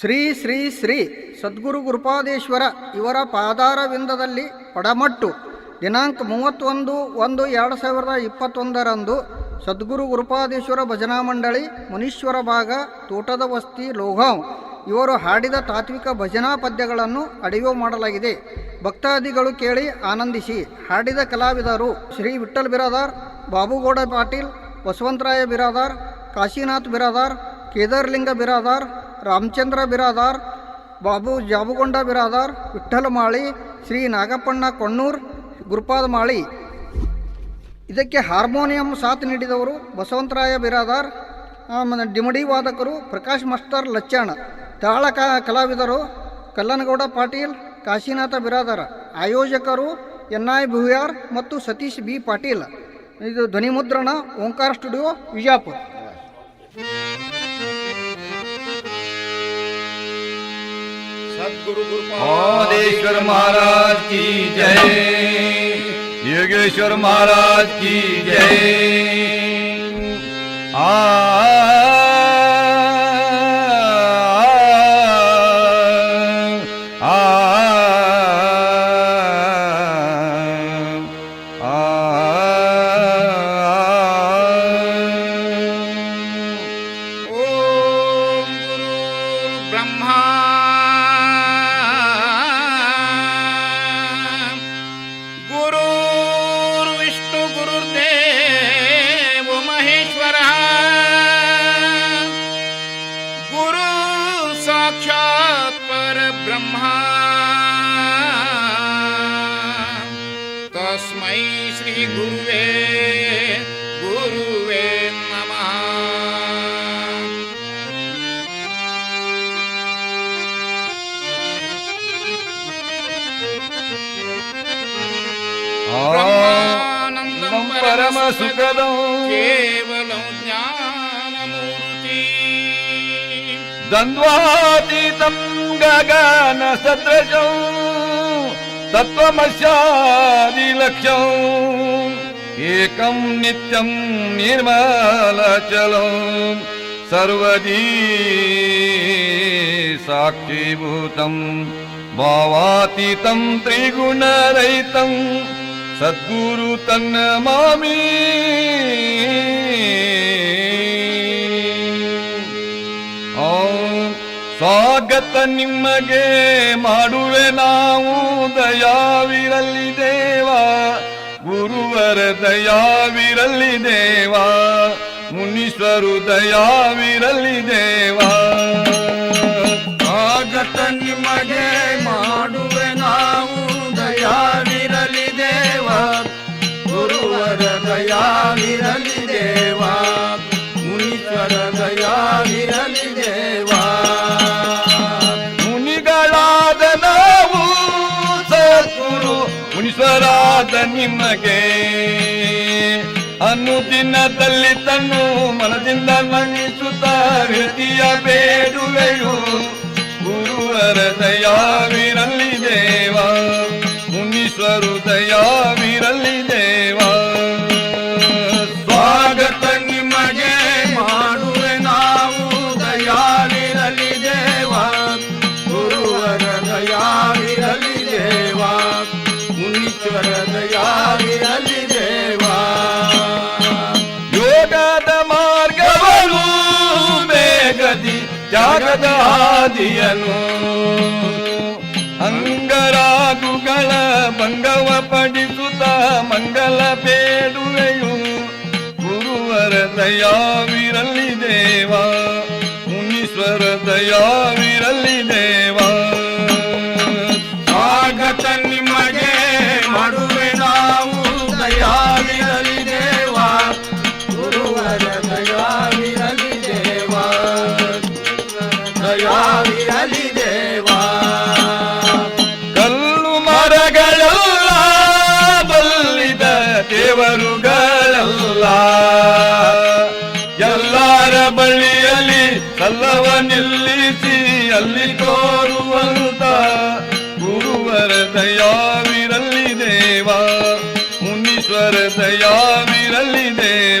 ಶ್ರೀ ಶ್ರೀ ಶ್ರೀ ಸದ್ಗುರು ಗುರುಪಾದೇಶ್ವರ ಇವರ ಪಾದಾರವಿಂದದಲ್ಲಿ ಪಡಮಟ್ಟು ದಿನಾಂಕ ಮೂವತ್ತೊಂದು ಒಂದು ಎರಡು ಸಾವಿರದ ಇಪ್ಪತ್ತೊಂದರಂದು ಸದ್ಗುರು ಗುರುಪಾದೇಶ್ವರ ಭಜನಾ ಮಂಡಳಿ ಮುನೀಶ್ವರ ಭಾಗ ತೋಟದ ವಸ್ತಿ ಲೋಗಾಂವ್. ಇವರು ಹಾಡಿದ ತಾತ್ವಿಕ ಭಜನಾ ಪದ್ಯಗಳನ್ನು ಅಡಿಯೋ ಮಾಡಲಾಗಿದೆ. ಭಕ್ತಾದಿಗಳು ಕೇಳಿ ಆನಂದಿಸಿ. ಹಾಡಿದ ಕಲಾವಿದರು ಶ್ರೀ ವಿಠಲ್ ಬಿರಾದಾರ್, ಬಾಬುಗೌಡ ಪಾಟೀಲ್ ವಸವಂತರಾಯ ಬಿರಾದಾರ್, ಕಾಶಿನಾಥ್ ಬಿರಾದಾರ್, ಕೇದಾರ್ಲಿಂಗ ಬಿರಾದಾರ್ ರಾಮಚಂದ್ರ ಬಿರಾದಾರ್, ಬಾಬು ಜಾಬುಗೊಂಡ ಬಿರಾದಾರ್, ವಿಠ್ಠಲ ಮಾಳಿ, ಶ್ರೀ ನಾಗಪ್ಪಣ್ಣ ಕೊಣ್ಣೂರ್, ಗುರುಪಾದ ಮಾಳಿ. ಇದಕ್ಕೆ ಹಾರ್ಮೋನಿಯಂ ಸಾಥ್ ನೀಡಿದವರು ಬಸವಂತರಾಯ ಬಿರಾದಾರ್ ಡಿಮಡಿ ವಾದಕರು ಪ್ರಕಾಶ್ ಮಸ್ತರ್ ಲಚ್ಚಾಣ ತಾಳ ಕಲಾವಿದರು ಕಲ್ಲನಗೌಡ ಪಾಟೀಲ್, ಕಾಶಿನಾಥ ಬಿರಾದಾರ, ಆಯೋಜಕರು ಎನ್ ಐ ಭುಯಾರ್ ಮತ್ತು ಸತೀಶ್ ಬಿ. ಪಾಟೀಲ್. ಇದು ಧ್ವನಿಮುದ್ರಣ, ಓಂಕಾರ ಸ್ಟುಡಿಯೋ, ವಿಜಾಪುರ. મોદેશ્વર મહારાજ કી જય. યોગેશ્વર મહારાજ કી જય. આ ശ്രീ ഗുരുവേ ഗുരുവേ നമ. ആനന്ദം പരമസുഖദം. കേവലം ജ്ഞാനമൂർത്തി. ദ്വന്ദ്വാതീതം ഗഗന സദൃശം तत्त्वमस्यादिलक्ष्यम् एकं नित्यं निर्मलचलं सर्वदी साक्षीभूतं भावातीतं त्रिगुणरहितं सद्गुरु तन्नमामि ಸ್ವಾಗತ ನಿಮಗೆ ಮಾಡುವೆ ನಾವು ದಯಾವಿರಲಿ ದೇವ ಗುರುವರ ದಯಾವಿರಲಿ ದೇವ ಮುನೀಶ್ವರು ದಯಾವಿರಲಿ ದೇವ. ಸ್ವಾಗತ ನಿಮಗೆ ಮುನೀಶ್ವರಾದ ನಿಮಗೆ. ಅನುದಿನದಲ್ಲಿ ತನ್ನು ಮನದಿಂದ ನಮಿಸುತ್ತ ಹೃದಯ ಬೇಡುವೆಯು. ಬೇಗದಿ ಆದಿಯನು ಅಂಗರಾಗುಗಳ ಭಂಗವ ಪಡಿಸುತ್ತ ಮಂಗಲ ಬೇಡುವೆಯು. ಗುರುವರ ದಯಾವಿರಲಿ ದೇವ ಮುನೀಶ್ವರ ದಯಾವಿರಲಿ ಸಲ್ಲವ ನಿಲ್ಲಿಸಿ ಅಲ್ಲಿ ತೋರುವಂತ ಗುರುವರ ದಯಾವಿರಲಿ ದೇವ ಮುನೀಶ್ವರ ದಯಾವಿರಲಿ ದೇವ.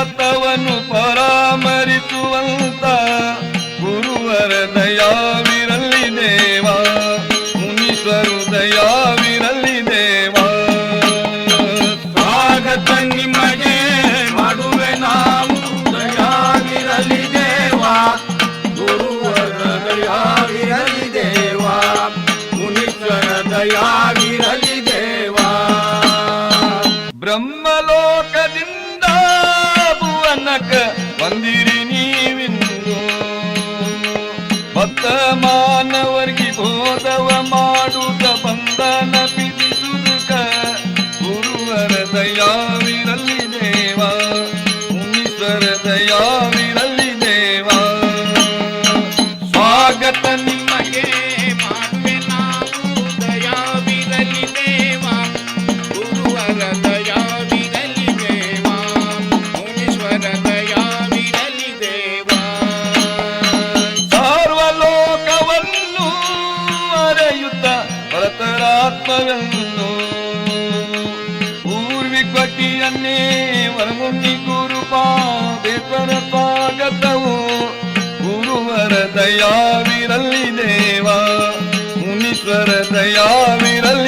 ಪಥವನ್ನು ಪ ಅಕ್ಕ ಬಂದಿರಿ ನೀವಿಂದು ಭಕ್ತ ಮಾನವರಿಗೆ ಬೋಧವ ಶರಣೆ ವರಮುನಿ ಗುರುಪಾದೆ ಪರಪಾಗತವು ಗುರುವರ ದಯಾವಿರಲಿ ದೇವ ಮುನೀಶ್ವರ ದಯಾವಿರಲಿ